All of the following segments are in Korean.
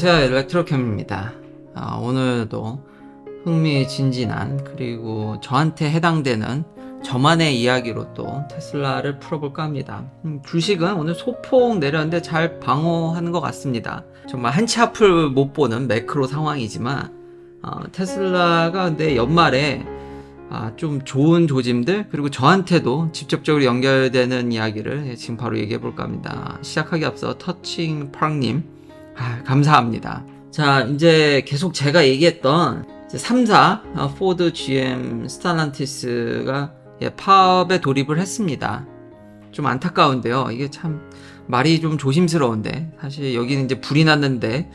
안녕하세요 엘렉트로캠입니다. 아, 오늘도 흥미진진한 그리고 저한테 해당되는 저만의 이야기로 또 테슬라를 풀어볼까 합니다. 음, 주식은 오늘 소폭 내렸는데 잘 방어하는 것 같습니다. 정말 한치 앞을 못 보는 매크로 상황이지만 어, 테슬라가 근데 연말에 아, 좀 좋은 조짐들 그리고 저한테도 직접적으로 연결되는 이야기를 지금 바로 얘기해 볼까 합니다. 시작하기 앞서 터칭 파랑님 아, 감사합니다. 자, 이제 계속 제가 얘기했던 3사 어, 포드, GM, 스탈란티스가 예, 파업에 돌입을 했습니다. 좀 안타까운데요. 이게 참 말이 좀 조심스러운데 사실 여기는 이제 불이 났는데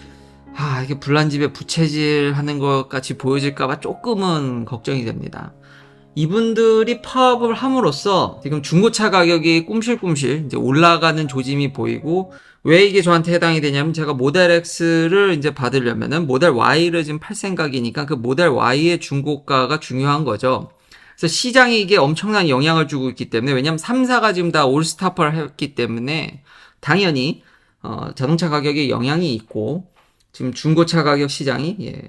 아, 이게 불난 집에 부채질 하는 것 같이 보여질까봐 조금은 걱정이 됩니다. 이분들이 파업을 함으로써 지금 중고차 가격이 꿈실꿈실 이제 올라가는 조짐이 보이고 왜 이게 저한테 해당이 되냐면 제가 모델 X를 이제 받으려면은 모델 Y를 지금 팔 생각이니까 그 모델 Y의 중고가가 중요한 거죠. 그래서 시장이 이게 엄청난 영향을 주고 있기 때문에 왜냐면 3사가 지금 다 올스타퍼를 했기 때문에 당연히 어, 자동차 가격에 영향이 있고 지금 중고차 가격 시장이 예,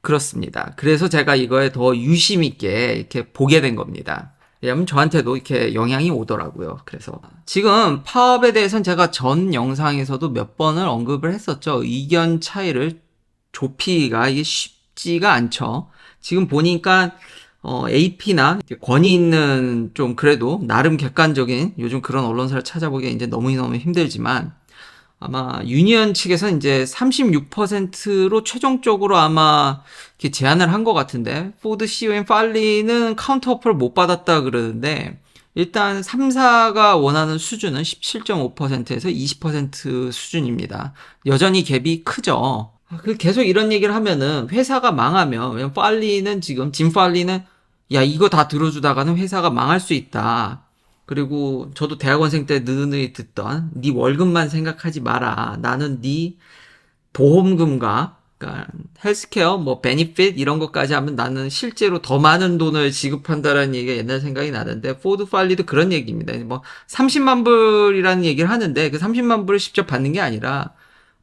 그렇습니다. 그래서 제가 이거에 더 유심 있게 이렇게 보게 된 겁니다. 왜냐면 저한테도 이렇게 영향이 오더라고요. 그래서 지금 파업에 대해서는 제가 전 영상에서도 몇 번을 언급을 했었죠. 의견 차이를 좁히기가 이게 쉽지가 않죠. 지금 보니까 어, AP나 권위 있는 좀 그래도 나름 객관적인 요즘 그런 언론사를 찾아보기가 이제 너무너무 힘들지만 아마 유니언 측에서 이제 36%로 최종적으로 아마 이렇게 제안을 한 것 같은데 포드 COM 팔리는 카운터 오퍼를 못 받았다 그러는데 일단 3사가 원하는 수준은 17.5%에서 20% 수준입니다. 여전히 갭이 크죠. 그 계속 이런 얘기를 하면은 회사가 망하면 왜냐면 팔리는 지금 짐 팔리는 야 이거 다 들어주다가는 회사가 망할 수 있다. 그리고 저도 대학원생 때 느느이 듣던 네 월급만 생각하지 마라. 나는 네 보험금과 그러니까 헬스케어 뭐 베니핏 이런 것까지 하면 나는 실제로 더 많은 돈을 지급한다라는 얘기가 옛날 생각이 나는데 포드 팔리도 그런 얘기입니다. 뭐 30만 불이라는 얘기를 하는데 그 30만 불을 직접 받는 게 아니라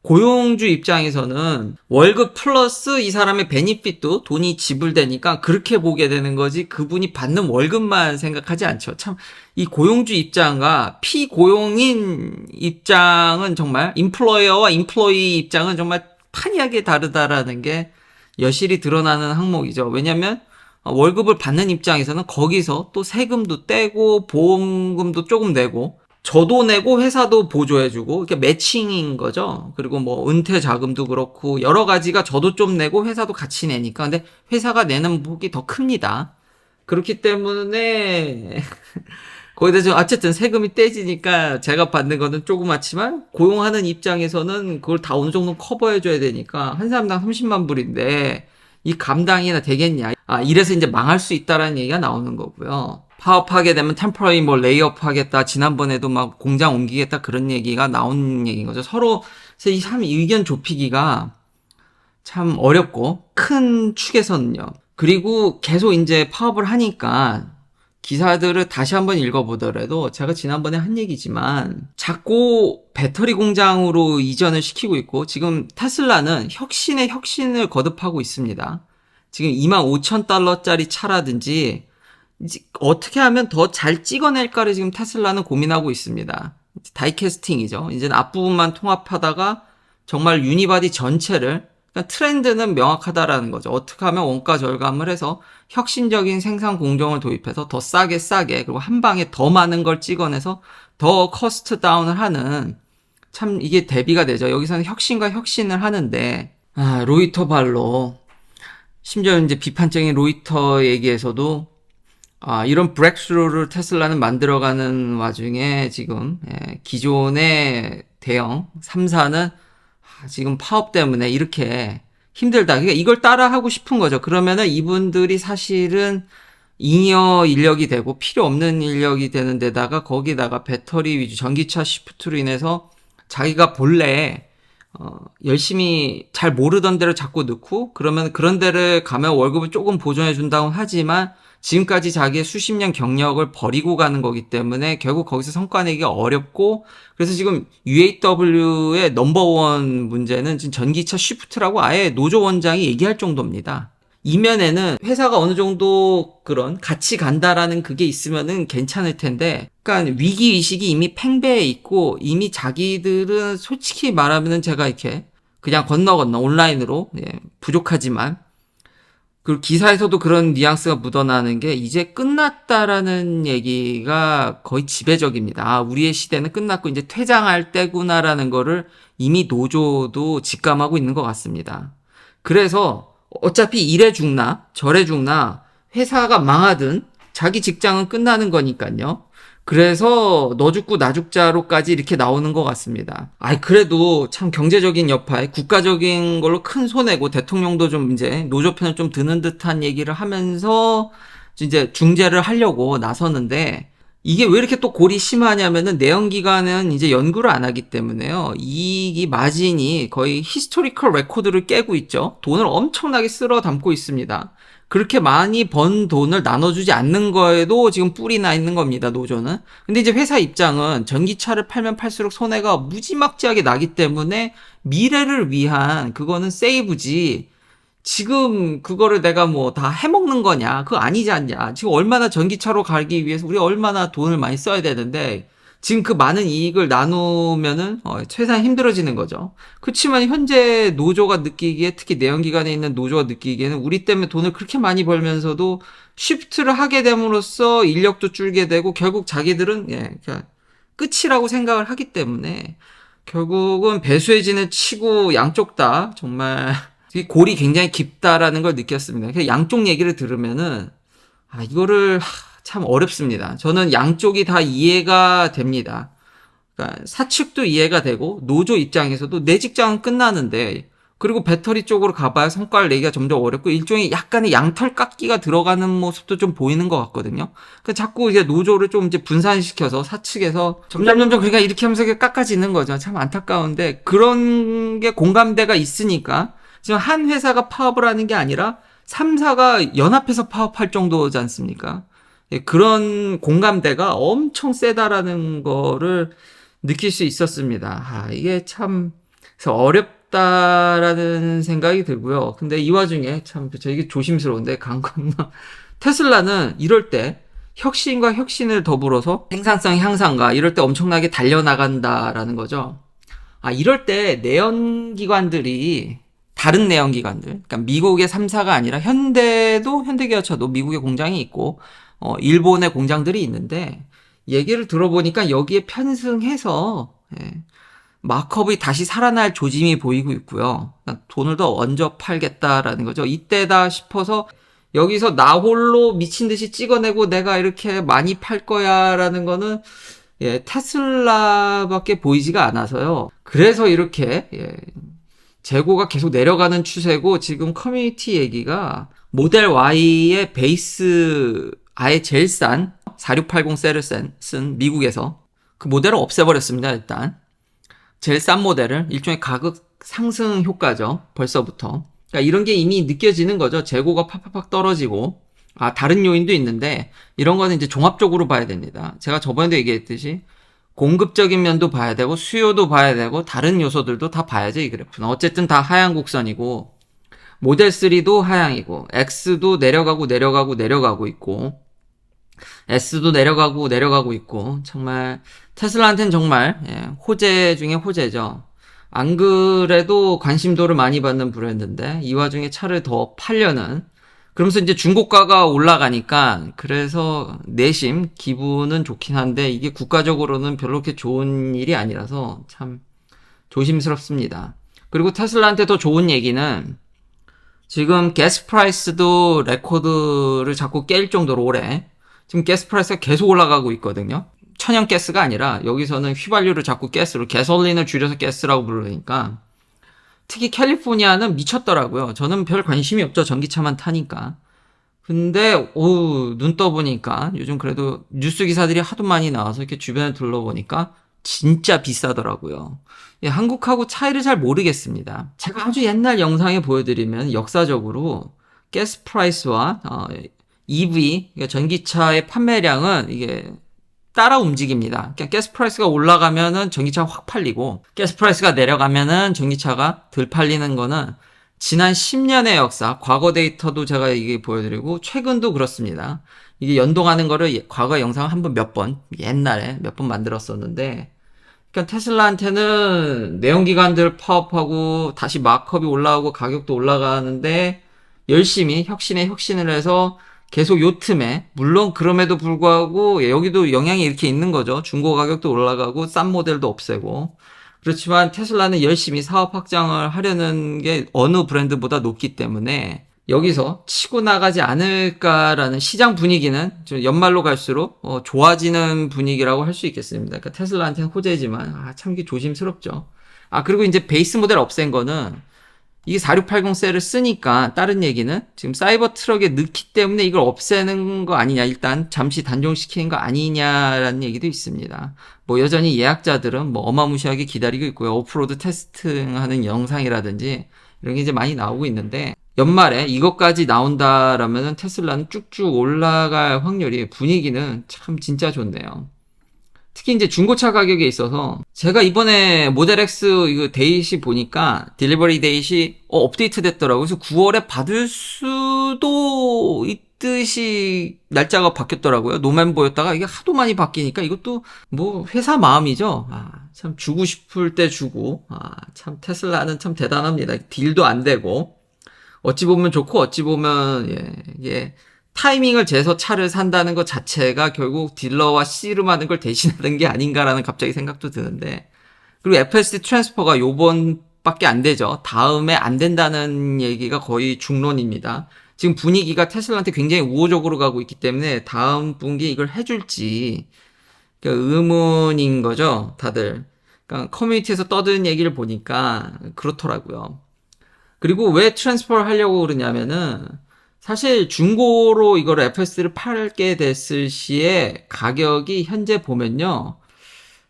고용주 입장에서는 월급 플러스 이 사람의 베니핏도 돈이 지불되니까 그렇게 보게 되는 거지 그분이 받는 월급만 생각하지 않죠. 참 이 고용주 입장과 피고용인 입장은 정말 인플로이어와 인플로이 입장은 정말 판이하게 다르다라는 게 여실히 드러나는 항목이죠. 왜냐면 하 월급을 받는 입장에서는 거기서 또 세금도 떼고 보험금도 조금 내고 저도 내고 회사도 보조해주고 이렇게 매칭인 거죠. 그리고 뭐 은퇴 자금도 그렇고 여러 가지가 저도 좀 내고 회사도 같이 내니까 근데 회사가 내는 폭이 더 큽니다. 그렇기 때문에 거기다 좀 어쨌든 세금이 떼지니까 제가 받는 거는 조그맣지만 고용하는 입장에서는 그걸 다 어느 정도 커버해줘야 되니까 한 사람당 30만 불인데 이 감당이나 되겠냐. 아, 이래서 이제 망할 수 있다라는 얘기가 나오는 거고요. 파업하게 되면 템퍼러리 뭐 레이업 하겠다. 지난번에도 막 공장 옮기겠다. 그런 얘기가 나온 얘기인 거죠. 서로 참 의견 좁히기가 참 어렵고 큰 축에서는요. 그리고 계속 이제 파업을 하니까 기사들을 다시 한번 읽어보더라도 제가 지난번에 한 얘기지만 자꾸 배터리 공장으로 이전을 시키고 있고 지금 테슬라는 혁신의 혁신을 거듭하고 있습니다. 지금 2만 5천 달러짜리 차라든지 어떻게 하면 더 잘 찍어낼까를 지금 테슬라는 고민하고 있습니다. 다이캐스팅이죠. 이제는 앞부분만 통합하다가 정말 유니바디 전체를 그러니까 트렌드는 명확하다라는 거죠. 어떻게 하면 원가 절감을 해서 혁신적인 생산 공정을 도입해서 더 싸게 싸게 그리고 한 방에 더 많은 걸 찍어내서 더 커스트 다운을 하는 참 이게 대비가 되죠. 여기서는 혁신과 혁신을 하는데 아, 로이터 발로 심지어 이제 비판적인 로이터 얘기에서도 아, 이런 브렉스루를 테슬라는 만들어가는 와중에 지금 예, 기존의 대형 3사는 지금 파업 때문에 이렇게 힘들다. 그러니까 이걸 따라 하고 싶은 거죠. 그러면은 이분들이 사실은 잉여 인력이 되고 필요 없는 인력이 되는 데다가 거기다가 배터리 위주 전기차 시프트로 인해서 자기가 본래 어, 열심히 잘 모르던 데를 자꾸 넣고 그러면 그런 데를 가면 월급을 조금 보존해 준다고 하지만 지금까지 자기의 수십 년 경력을 버리고 가는 거기 때문에 결국 거기서 성과 내기가 어렵고 그래서 지금 UAW의 넘버원 문제는 지금 전기차 쉬프트라고 아예 노조 원장이 얘기할 정도입니다. 이면에는 회사가 어느 정도 그런 같이 간다라는 그게 있으면은 괜찮을 텐데, 그러니까 위기 의식이 이미 팽배해 있고 이미 자기들은 솔직히 말하면은 제가 이렇게 그냥 건너 건너 온라인으로 예, 부족하지만 그리고 기사에서도 그런 뉘앙스가 묻어나는 게 이제 끝났다라는 얘기가 거의 지배적입니다. 아, 우리의 시대는 끝났고 이제 퇴장할 때구나라는 거를 이미 노조도 직감하고 있는 것 같습니다. 그래서 어차피 이래 죽나 저래 죽나 회사가 망하든 자기 직장은 끝나는 거니까요. 그래서 너 죽고 나 죽자로까지 이렇게 나오는 것 같습니다. 아이 그래도 참 경제적인 여파에 국가적인 걸로 큰 손해고 대통령도 좀 이제 노조 편을 좀 드는 듯한 얘기를 하면서 이제 중재를 하려고 나서는데 이게 왜 이렇게 또 골이 심하냐면은 내연기관은 이제 연구를 안 하기 때문에요. 이익이 마진이 거의 히스토리컬 레코드를 깨고 있죠. 돈을 엄청나게 쓸어 담고 있습니다. 그렇게 많이 번 돈을 나눠주지 않는 거에도 지금 뿔이 나 있는 겁니다, 노조는. 근데 이제 회사 입장은 전기차를 팔면 팔수록 손해가 무지막지하게 나기 때문에 미래를 위한 그거는 세이브지. 지금 그거를 내가 뭐 다 해먹는 거냐? 그거 아니지 않냐? 지금 얼마나 전기차로 가기 위해서 우리 얼마나 돈을 많이 써야 되는데 지금 그 많은 이익을 나누면은 어, 최대한 힘들어지는 거죠. 그렇지만 현재 노조가 느끼기에 특히 내연기관에 있는 노조가 느끼기에는 우리 때문에 돈을 그렇게 많이 벌면서도 쉬프트를 하게 됨으로써 인력도 줄게 되고 결국 자기들은 예, 그냥 끝이라고 생각을 하기 때문에 결국은 배수해진을 치고 양쪽 다 정말 이 골이 굉장히 깊다라는 걸 느꼈습니다. 양쪽 얘기를 들으면은 아 이거를 하, 참 어렵습니다. 저는 양쪽이 다 이해가 됩니다. 그러니까 사측도 이해가 되고 노조 입장에서도 내 직장은 끝나는데 그리고 배터리 쪽으로 가봐야 성과를 내기가 점점 어렵고 일종의 약간의 양털 깎기가 들어가는 모습도 좀 보이는 것 같거든요. 그러니까 자꾸 이제 노조를 좀 이제 분산시켜서 사측에서 점점 점점 그러니까 이렇게 하면서 깎아지는 거죠. 참 안타까운데 그런 게 공감대가 있으니까 지금 한 회사가 파업을 하는 게 아니라 3사가 연합해서 파업할 정도지 않습니까? 예, 그런 공감대가 엄청 세다라는 거를 느낄 수 있었습니다. 아, 이게 참 어렵다라는 생각이 들고요. 근데 이 와중에 참저 이게 조심스러운데 강 건너 테슬라는 이럴 때 혁신과 혁신을 더불어서 생산성 향상과 이럴 때 엄청나게 달려나간다라는 거죠. 아, 이럴 때 내연기관들이 다른 내연기관들, 그러니까 미국의 3사가 아니라 현대도 현대기아차도 미국의 공장이 있고 어, 일본의 공장들이 있는데 얘기를 들어보니까 여기에 편승해서 예, 마크업이 다시 살아날 조짐이 보이고 있고요. 돈을 더 얹어 팔겠다라는 거죠. 이때다 싶어서 여기서 나 홀로 미친 듯이 찍어내고 내가 이렇게 많이 팔 거야라는 거는 예, 테슬라밖에 보이지가 않아서요. 그래서 이렇게 예, 재고가 계속 내려가는 추세고 지금 커뮤니티 얘기가 모델 Y의 베이스 아예 제일 싼 4680 셀을 쓴, 쓴 미국에서 그 모델을 없애버렸습니다 일단. 제일 싼 모델을 일종의 가격 상승 효과죠 벌써부터. 그러니까 이런 게 이미 느껴지는 거죠. 재고가 팍팍팍 떨어지고. 아 다른 요인도 있는데 이런 거는 이제 종합적으로 봐야 됩니다. 제가 저번에도 얘기했듯이 공급적인 면도 봐야 되고 수요도 봐야 되고 다른 요소들도 다 봐야죠 이 그래프는. 어쨌든 다 하향 곡선이고 모델 3도 하향이고 X도 내려가고 내려가고 내려가고 있고 S도 내려가고 내려가고 있고 정말 테슬라한테는 정말 예, 호재 중에 호재죠. 안 그래도 관심도를 많이 받는 브랜드인데 이 와중에 차를 더 팔려는 그러면서 이제 중고가가 올라가니까 그래서 내심 기분은 좋긴 한데 이게 국가적으로는 별로 그렇게 좋은 일이 아니라서 참 조심스럽습니다. 그리고 테슬라한테 더 좋은 얘기는 지금 가스 프라이스도 레코드를 자꾸 깰 정도로 올해 지금 가스 프라이스가 계속 올라가고 있거든요. 천연 가스가 아니라 여기서는 휘발유를 자꾸 가스로 게솔린을 줄여서 가스라고 부르니까 특히 캘리포니아는 미쳤더라고요. 저는 별 관심이 없죠. 전기차만 타니까. 근데 오눈 떠보니까 요즘 그래도 뉴스 기사들이 하도 많이 나와서 이렇게 주변에 둘러보니까 진짜 비싸더라고요. 예, 한국하고 차이를 잘 모르겠습니다. 제가 아주 옛날 영상에 보여드리면 역사적으로 가스 프라이스와 어, EV 그러니까 전기차의 판매량은 이게 따라 움직입니다. 그러니까 가스 프라이스가 올라가면은 전기차가 확 팔리고 가스 프라이스가 내려가면은 전기차가 덜 팔리는 거는 지난 10년의 역사, 과거 데이터도 제가 이게 보여드리고 최근도 그렇습니다. 이게 연동하는 거를 예- 과거 영상 한 번 몇 번, 옛날에 몇 번 만들었었는데 그러니까 테슬라한테는 내연기관들 파업하고 다시 마크업이 올라오고 가격도 올라가는데 열심히 혁신에 혁신을 해서 계속 요 틈에 물론 그럼에도 불구하고 예, 여기도 영향이 이렇게 있는 거죠. 중고 가격도 올라가고 싼 모델도 없애고 그렇지만 테슬라는 열심히 사업 확장을 하려는 게 어느 브랜드보다 높기 때문에 여기서 치고 나가지 않을까라는 시장 분위기는 좀 연말로 갈수록 어, 좋아지는 분위기라고 할 수 있겠습니다. 그러니까 테슬라한테는 호재지만 아, 참 조심스럽죠. 아 그리고 이제 베이스 모델 없앤 거는 이게 4680 셀을 쓰니까 다른 얘기는 지금 사이버 트럭에 넣기 때문에 이걸 없애는 거 아니냐 일단 잠시 단종시키는 거 아니냐라는 얘기도 있습니다. 뭐 여전히 예약자들은 뭐 어마무시하게 기다리고 있고요. 오프로드 테스팅하는 영상이라든지 이런 게 이제 많이 나오고 있는데 연말에 이것까지 나온다라면은 테슬라는 쭉쭉 올라갈 확률이 분위기는 참 진짜 좋네요. 특히 이제 중고차 가격에 있어서 제가 이번에 모델 X 이거 데이시 보니까 딜리버리 데이시 어, 업데이트 됐더라고요. 그래서 9월에 받을 수도 있듯이 날짜가 바뀌었더라고요. 노멤버였다가 이게 하도 많이 바뀌니까 이것도 뭐 회사 마음이죠. 아, 참 주고 싶을 때 주고 아, 참 테슬라는 참 대단합니다. 딜도 안 되고 어찌 보면 좋고 어찌 보면 예, 예. 타이밍을 재서 차를 산다는 것 자체가 결국 딜러와 씨름하는 걸 대신하는 게 아닌가라는 갑자기 생각도 드는데 그리고 FSD 트랜스퍼가 요번밖에 안 되죠. 다음에 안 된다는 얘기가 거의 중론입니다. 지금 분위기가 테슬라한테 굉장히 우호적으로 가고 있기 때문에 다음 분기에 이걸 해줄지 그러니까 의문인 거죠, 다들. 그러니까 커뮤니티에서 떠드는 얘기를 보니까 그렇더라고요. 그리고 왜 트랜스퍼를 하려고 그러냐면은 사실 중고로 이걸 FSD를 팔게 됐을 시에 가격이 현재 보면요.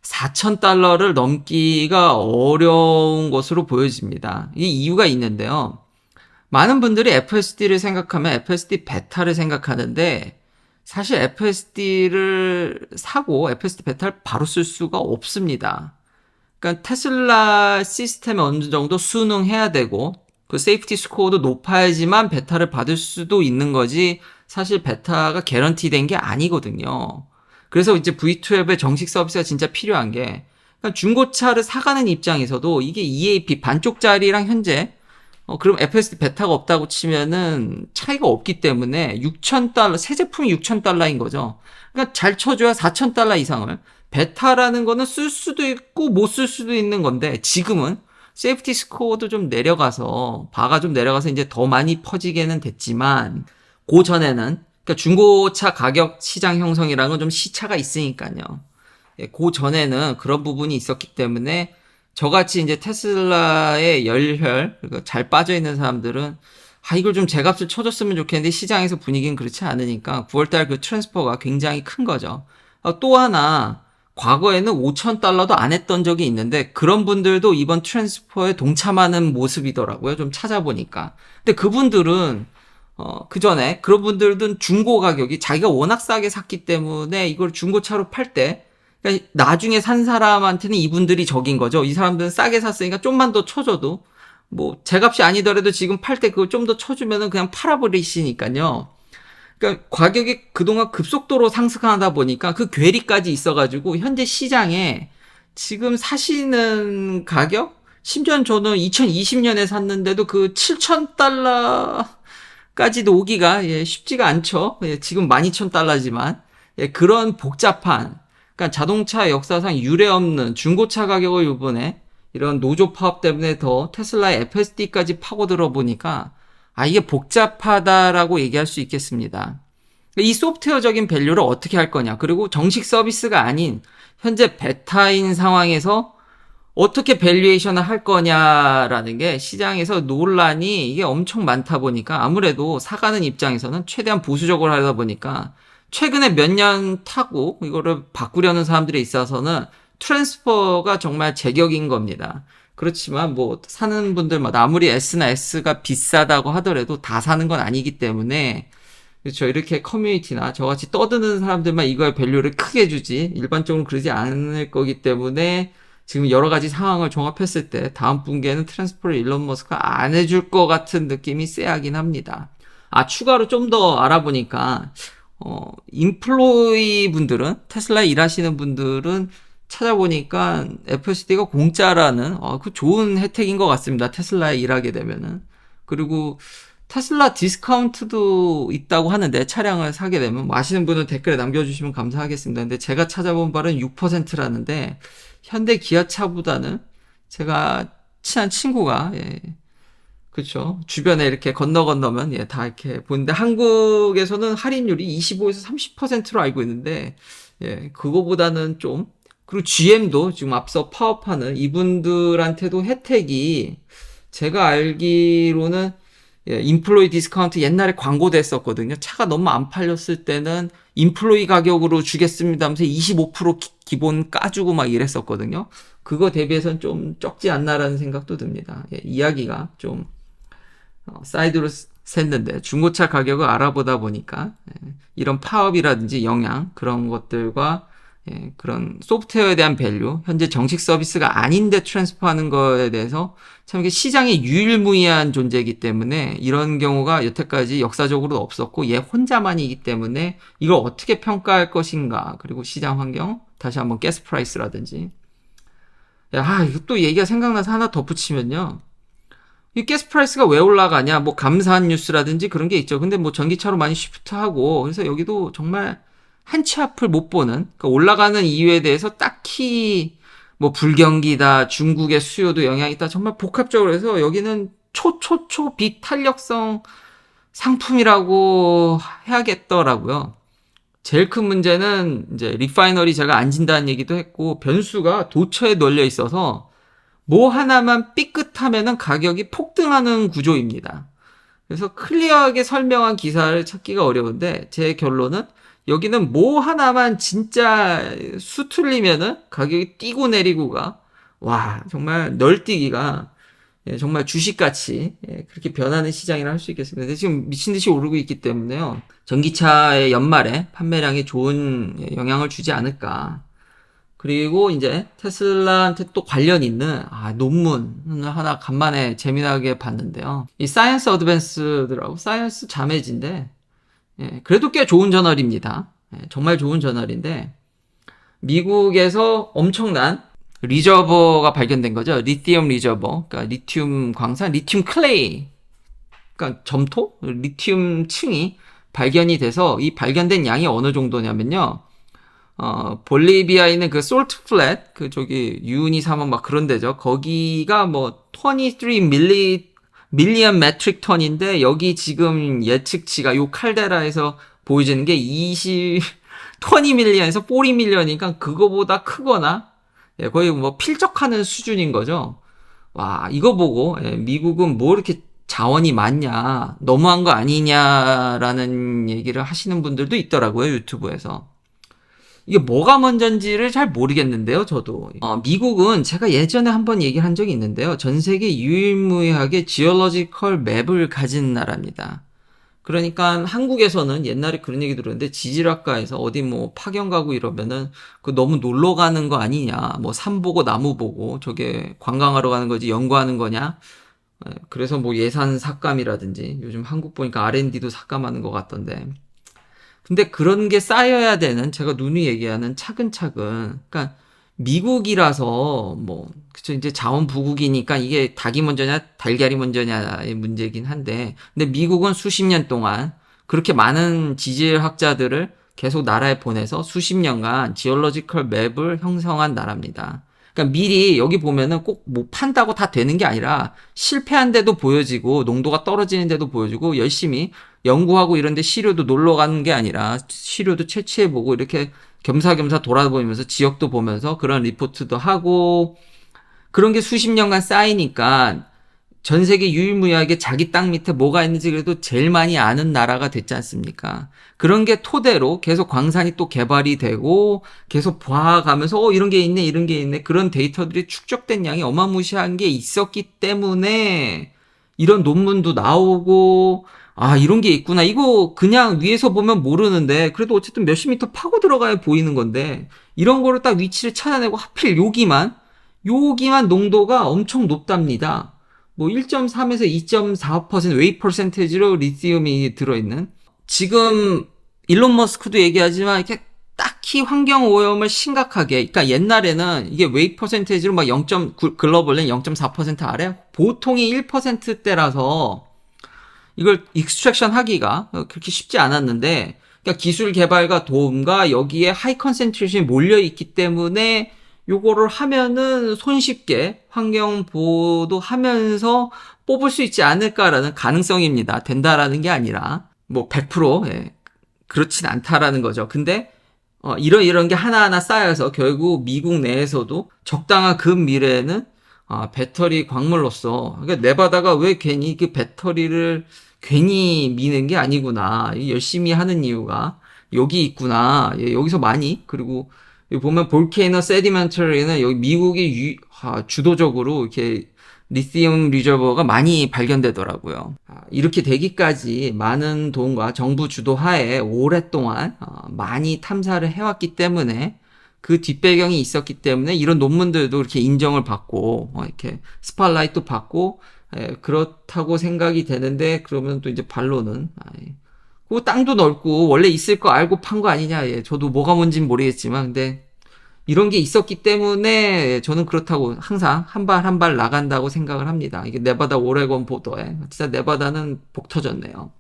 4,000달러를 넘기가 어려운 것으로 보여집니다. 이 이유가 있는데요. 많은 분들이 FSD를 생각하면 FSD 베타를 생각하는데 사실 FSD를 사고 FSD 베타를 바로 쓸 수가 없습니다. 그러니까 테슬라 시스템에 어느 정도 순응해야 되고 그 세이프티 스코어도 높아야지만 베타를 받을 수도 있는 거지 사실 베타가 개런티 된 게 아니거든요. 그래서 이제 V12의 정식 서비스가 진짜 필요한 게 그러니까 중고차를 사가는 입장에서도 이게 EAP 반쪽짜리랑 현재 어, 그럼 FSD 베타가 없다고 치면은 차이가 없기 때문에 6,000달러, 새 제품이 6,000달러인 거죠. 그러니까 잘 쳐줘야 4,000달러 이상을. 베타라는 거는 쓸 수도 있고 못 쓸 수도 있는 건데 지금은 세이프티 스코어도 좀 내려가서 바가 좀 내려가서 이제 더 많이 퍼지게는 됐지만 그 전에는 그러니까 중고차 가격 시장 형성이라는 건 좀 시차가 있으니까요. 예, 그 전에는 그런 부분이 있었기 때문에 저같이 이제 테슬라의 열혈 그리고 잘 빠져 있는 사람들은 아 이걸 좀 제값을 쳐줬으면 좋겠는데 시장에서 분위기는 그렇지 않으니까 9월달 그 트랜스퍼가 굉장히 큰 거죠. 어, 또 하나 과거에는 5천 달러도 안 했던 적이 있는데 그런 분들도 이번 트랜스퍼에 동참하는 모습이더라고요. 좀 찾아보니까. 근데 그분들은 어, 그 전에 그런 분들은 중고 가격이 자기가 워낙 싸게 샀기 때문에 이걸 중고차로 팔 때 그러니까 나중에 산 사람한테는 이분들이 적인 거죠. 이 사람들은 싸게 샀으니까 좀만 더 쳐줘도 뭐 제값이 아니더라도 지금 팔 때 그걸 좀 더 쳐주면은 그냥 팔아버리시니까요. 그러니까 가격이 그동안 급속도로 상승하다 보니까 그 괴리까지 있어가지고 현재 시장에 지금 사시는 가격 심지어 저는 2020년에 샀는데도 그 7,000달러까지도 오기가 예, 쉽지가 않죠. 예, 지금 12,000달러지만 예, 그런 복잡한 그러니까 자동차 역사상 유례 없는 중고차 가격을 이번에 이런 노조 파업 때문에 더 테슬라의 FSD까지 파고들어 보니까 아 이게 복잡하다라고 얘기할 수 있겠습니다. 이 소프트웨어적인 밸류를 어떻게 할 거냐 그리고 정식 서비스가 아닌 현재 베타인 상황에서 어떻게 밸류에이션을 할 거냐라는 게 시장에서 논란이 이게 엄청 많다 보니까 아무래도 사가는 입장에서는 최대한 보수적으로 하다 보니까 최근에 몇 년 타고 이거를 바꾸려는 사람들에 있어서는 트랜스퍼가 정말 제격인 겁니다. 그렇지만 뭐 사는 분들마다 아무리 S나 S가 비싸다고 하더라도 다 사는 건 아니기 때문에 그렇죠. 이렇게 커뮤니티나 저같이 떠드는 사람들만 이거의 밸류를 크게 주지 일반적으로 그러지 않을 거기 때문에 지금 여러 가지 상황을 종합했을 때 다음 분기에는 트랜스퍼를 일론 머스크가 안 해줄 것 같은 느낌이 쎄하긴 합니다. 아 추가로 좀 더 알아보니까 어 인플로이 분들은 테슬라에 일하시는 분들은 찾아보니까 FSD가 공짜라는 어, 그 좋은 혜택인 것 같습니다. 테슬라에 일하게 되면은 그리고 테슬라 디스카운트도 있다고 하는데 차량을 사게 되면 뭐 아시는 분은 댓글에 남겨주시면 감사하겠습니다. 근데 제가 찾아본 바는 6%라는데 현대 기아차보다는 제가 친한 친구가 예, 그렇죠 주변에 이렇게 건너 건너면 예, 다 이렇게 보는데 한국에서는 할인율이 25에서 30%로 알고 있는데 예, 그거보다는 좀 그리고 GM도 지금 앞서 파업하는 이분들한테도 혜택이 제가 알기로는 예, 인플로이 디스카운트 옛날에 광고됐었거든요. 차가 너무 안 팔렸을 때는 인플로이 가격으로 주겠습니다 하면서 25% 기, 기본 까주고 막 이랬었거든요. 그거 대비해서는 좀 적지 않나라는 생각도 듭니다. 예, 이야기가 좀 어, 사이드로 샜는데 중고차 가격을 알아보다 보니까 예, 이런 파업이라든지 영향 그런 것들과 예, 그런 소프트웨어에 대한 밸류, 현재 정식 서비스가 아닌데 트랜스퍼하는 거에 대해서 참 이게 시장이 유일무이한 존재이기 때문에 이런 경우가 여태까지 역사적으로 없었고 얘 혼자만이기 때문에 이걸 어떻게 평가할 것인가 그리고 시장 환경 다시 한번 가스 프라이스라든지 야, 아, 이거 또 얘기가 생각나서 하나 덧붙이면요. 이 가스 프라이스가 왜 올라가냐? 뭐 감사한 뉴스라든지 그런 게 있죠. 근데 뭐 전기차로 많이 시프트하고 그래서 여기도 정말 한 치 앞을 못 보는 그러니까 올라가는 이유에 대해서 딱히 뭐 불경기다 중국의 수요도 영향이 있다 정말 복합적으로 해서 여기는 초초초 비탄력성 상품이라고 해야겠더라고요. 제일 큰 문제는 이제 리파이너리 제가 안 진다는 얘기도 했고 변수가 도처에 널려 있어서 뭐 하나만 삐끗하면은 가격이 폭등하는 구조입니다. 그래서 클리어하게 설명한 기사를 찾기가 어려운데 제 결론은 여기는 뭐 하나만 진짜 수틀리면은 가격이 뛰고 내리고가 와 정말 널뛰기가 예, 정말 주식같이 예, 그렇게 변하는 시장이라 할 수 있겠습니다. 근데 지금 미친 듯이 오르고 있기 때문에요. 전기차의 연말에 판매량에 좋은 예, 영향을 주지 않을까. 그리고 이제 테슬라한테 또 관련 있는 아, 논문을 하나 간만에 재미나게 봤는데요. 이 사이언스 어드밴스들하고 사이언스 자매지인데 예, 그래도 꽤 좋은 저널입니다. 예, 정말 좋은 저널인데 미국에서 엄청난 리저버가 발견된 거죠. 리티움 리저버, 그러니까 리튬 광산, 리튬 클레이, 그러니까 점토, 리튬 층이 발견이 돼서 이 발견된 양이 어느 정도냐면요. 어, 볼리비아에 있는 그 솔트 플랫, 그 저기 유니 사막 막 그런 데죠. 거기가 뭐 23 밀리 밀리언 메트릭 턴인데 여기 지금 예측치가 요 칼데라에서 보여지는 게 20, 20 밀리언에서 40 밀리언이니까 그거보다 크거나 예, 거의 뭐 필적하는 수준인 거죠. 와, 이거 보고 예, 미국은 뭐 이렇게 자원이 많냐, 너무한 거 아니냐라는 얘기를 하시는 분들도 있더라고요, 유튜브에서. 이게 뭐가 먼저인지를 잘 모르겠는데요, 저도. 어, 미국은 제가 예전에 한번 얘기를 한 적이 있는데요. 전 세계 유일무이하게 지올러지컬 맵을 가진 나라입니다. 그러니까 한국에서는 옛날에 그런 얘기 들었는데 지질학과에서 어디 뭐 파견 가고 이러면은 그 너무 놀러 가는 거 아니냐. 뭐 산 보고 나무 보고 저게 관광하러 가는 거지 연구하는 거냐. 예, 그래서 뭐 예산 삭감이라든지 요즘 한국 보니까 R&D도 삭감하는 것 같던데. 근데 그런 게 쌓여야 되는 제가 누누이 얘기하는 차근차근 그러니까 미국이라서 뭐 그쵸 이제 자원 부국이니까 이게 닭이 먼저냐 달걀이 먼저냐의 문제긴 한데 근데 미국은 수십 년 동안 그렇게 많은 지질학자들을 계속 나라에 보내서 수십 년간 지올로지컬 맵을 형성한 나라입니다. 그러니까 미리 여기 보면은 꼭 뭐 판다고 다 되는 게 아니라 실패한 데도 보여지고 농도가 떨어지는 데도 보여지고 열심히 연구하고 이런데 시료도 놀러 가는 게 아니라 시료도 채취해 보고 이렇게 겸사겸사 돌아보면서 지역도 보면서 그런 리포트도 하고 그런 게 수십 년간 쌓이니까 전 세계 유일무이하게 자기 땅 밑에 뭐가 있는지 그래도 제일 많이 아는 나라가 됐지 않습니까? 그런 게 토대로 계속 광산이 또 개발이 되고 계속 봐가면서 어 이런 게 있네 이런 게 있네 그런 데이터들이 축적된 양이 어마무시한 게 있었기 때문에 이런 논문도 나오고 아 이런 게 있구나 이거 그냥 위에서 보면 모르는데 그래도 어쨌든 몇십 미터 파고 들어가야 보이는 건데 이런 거를 딱 위치를 찾아내고 하필 여기만 여기만 농도가 엄청 높답니다. 뭐 1.3에서 2.4% 웨이 퍼센테이지로 리튬이 들어있는 지금 일론 머스크도 얘기하지만 이렇게 딱히 환경 오염을 심각하게 그러니까 옛날에는 이게 웨이 퍼센테이지로 막 0. 글로벌은 0.4% 아래 보통이 1%대라서 이걸 익스트랙션 하기가 그렇게 쉽지 않았는데 그러니까 기술 개발과 도움과 여기에 하이 컨센트레이션이 몰려 있기 때문에 요거를 하면은 손쉽게 환경 보호도 하면서 뽑을 수 있지 않을까라는 가능성입니다. 된다라는 게 아니라 뭐 100% 예, 그렇진 않다라는 거죠. 근데 어, 이런 이런 게 하나하나 쌓여서 결국 미국 내에서도 적당한 그 미래에는 아, 배터리 광물로서 그러니까 네바다가 왜 괜히 그 배터리를 괜히 미는 게 아니구나 이 열심히 하는 이유가 여기 있구나 예, 여기서 많이 그리고 여기 보면 볼케이너 세디멘터리는 여기 미국이 유- 아, 주도적으로 이렇게 리튬 리저버가 많이 발견되더라고요. 아, 이렇게 되기까지 많은 돈과 정부 주도하에 오랫동안 어, 많이 탐사를 해왔기 때문에 그 뒷배경이 있었기 때문에 이런 논문들도 이렇게 인정을 받고 어, 이렇게 스팟라이트 받고 예, 그렇다고 생각이 되는데 그러면 또 이제 반론은 그 땅도 넓고 원래 있을 거 알고 판 거 아니냐 예, 저도 뭐가 뭔진 모르겠지만 근데 이런 게 있었기 때문에 저는 그렇다고 항상 한 발 한 발 나간다고 생각을 합니다. 이게 네바다 오레곤 보도에 진짜 네바다는 복 터졌네요.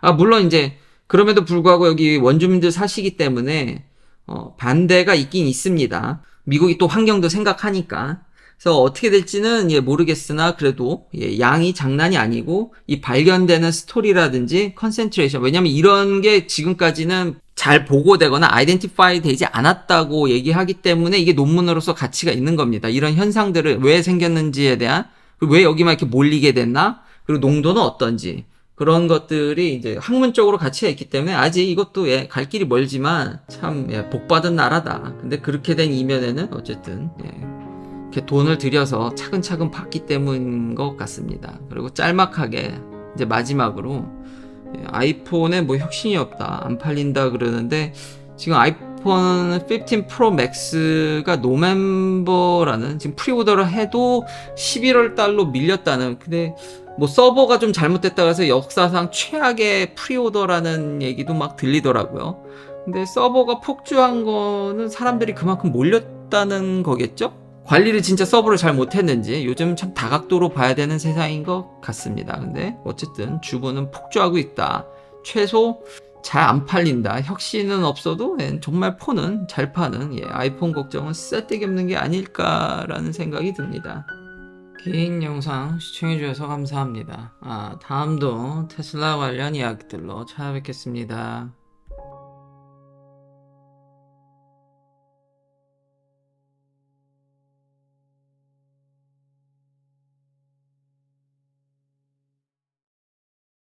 아 물론 이제 그럼에도 불구하고 여기 원주민들 사시기 때문에 어, 반대가 있긴 있습니다. 미국이 또 환경도 생각하니까. 그래서 어떻게 될지는 예, 모르겠으나 그래도 예, 양이 장난이 아니고 이 발견되는 스토리라든지 컨센트레이션 왜냐면 이런 게 지금까지는 잘 보고되거나 아이덴티파이 되지 않았다고 얘기하기 때문에 이게 논문으로서 가치가 있는 겁니다. 이런 현상들을 왜 생겼는지에 대한 왜 여기만 이렇게 몰리게 됐나 그리고 농도는 어떤지 그런 것들이 이제 학문적으로 가치가 있기 때문에 아직 이것도 예, 갈 길이 멀지만 참 예, 복받은 나라다. 근데 그렇게 된 이면에는 어쨌든 예, 이렇게 돈을 들여서 차근차근 받기 때문인 것 같습니다. 그리고 짤막하게 이제 마지막으로 예, 아이폰에 뭐 혁신이 없다 안 팔린다 그러는데 지금 아이폰 15 프로 맥스가 노멤버라는 지금 프리오더를 해도 11월 달로 밀렸다는 근데 뭐 서버가 좀 잘못됐다고 해서 역사상 최악의 프리오더라는 얘기도 막 들리더라고요. 근데 서버가 폭주한 거는 사람들이 그만큼 몰렸다는 거겠죠? 관리를 진짜 서버를 잘 못했는지 요즘 참 다각도로 봐야 되는 세상인 것 같습니다. 근데 어쨌든 주부는 폭주하고 있다. 최소 잘 안 팔린다. 혁신은 없어도 예, 정말 폰은 잘 파는 예, 아이폰 걱정은 쓸데기 없는 게 아닐까라는 생각이 듭니다. 긴 영상 시청해주셔서 감사합니다. 아, 다음도 테슬라 관련 이야기들로 찾아뵙겠습니다.